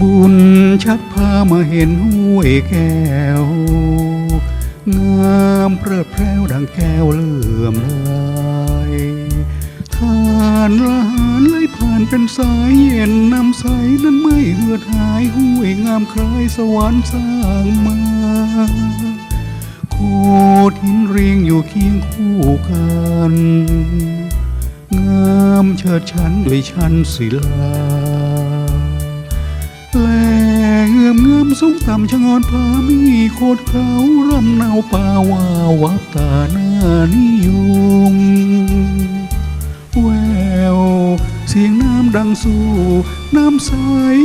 บุญชักพามาเห็นห้วยแก้ว งามเพลิดเพลวดังแก้วเลื่อมลายทานละหานไหลผ่านเป็นสายเย็นน้ำใสนั้นไม่เลือดหายห้วยงามคล้ายสวรรค์สร้างมาโคดหินเรียงอยู่เคียงคู่กัน งามเชิดชันด้วยชันศิลา เงื่อมเงื่อมสูงต่ำชะงอนผามีโคดเขารำเนาป่าวาวับตาหน้านิยมแววเสียงน้ำดังสู่ น้ำใส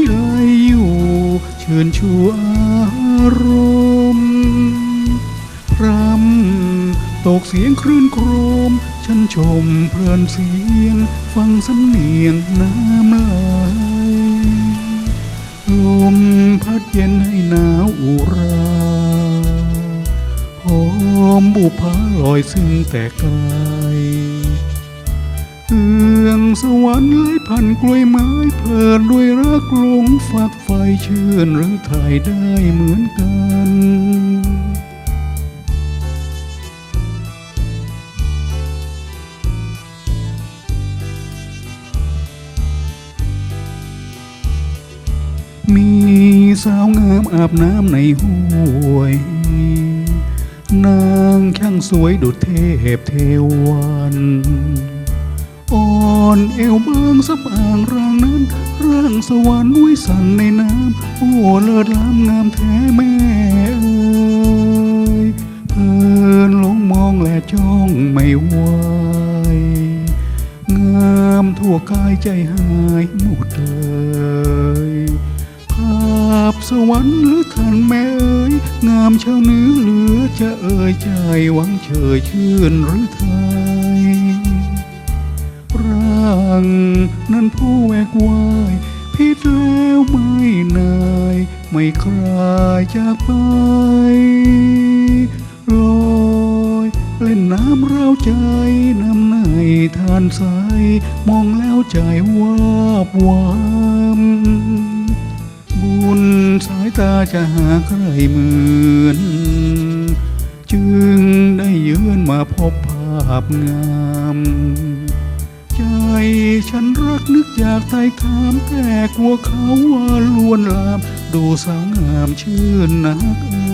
ไหลอยู่ เชิญชูอารมณ์พรำตกเสียงคลื่นโครม ฉันชมเพลินเสียง ฟังสำเนียงน้ำไหล มพัดเย็นให้หนาวอุราหอมบุพาลอยซึ่งแต่ไกลเอื้องสวรรค์ไล่พันกล้วยไม้เพลินด้วยรักลงฝากไฟเชื่อนหรือถ่ายได้เหมือนกัน สาวงามอาบน้ำในห้วย นางช่างสวยดุจเทพเทวันอ่อนเอวบางสับอ่างร่างนั้น ร่างสวรรค์วิสันในน้ำ โอ้เลิศล้ำงามแท้แม่เอ่ยเพลินหลงมองและจ้องไม่ไหวงามทั่วกายใจหายหมดเลย ภาพสวรรค์หรือขันแม่เอ๋ยงามเช่าเนื้อเหลือจะเอ่ยใจหวังเชยชื่นหรือไทยร่างนั้นผู้แวกวายพิษแล้วไม่นาย ไม่คลายจากไปลอยเล่นน้ำเราใจน้ำในทานใสมองแล้วใจวาบวาม บุญสายตาจะหาใครเหมือนจึงได้ยืนมาพบภาพงาม ใจฉันรักนึกอยากไต่ถามแต่กลัวเขาว่าลวนลาม ดูสาวงามชื่นนักเอ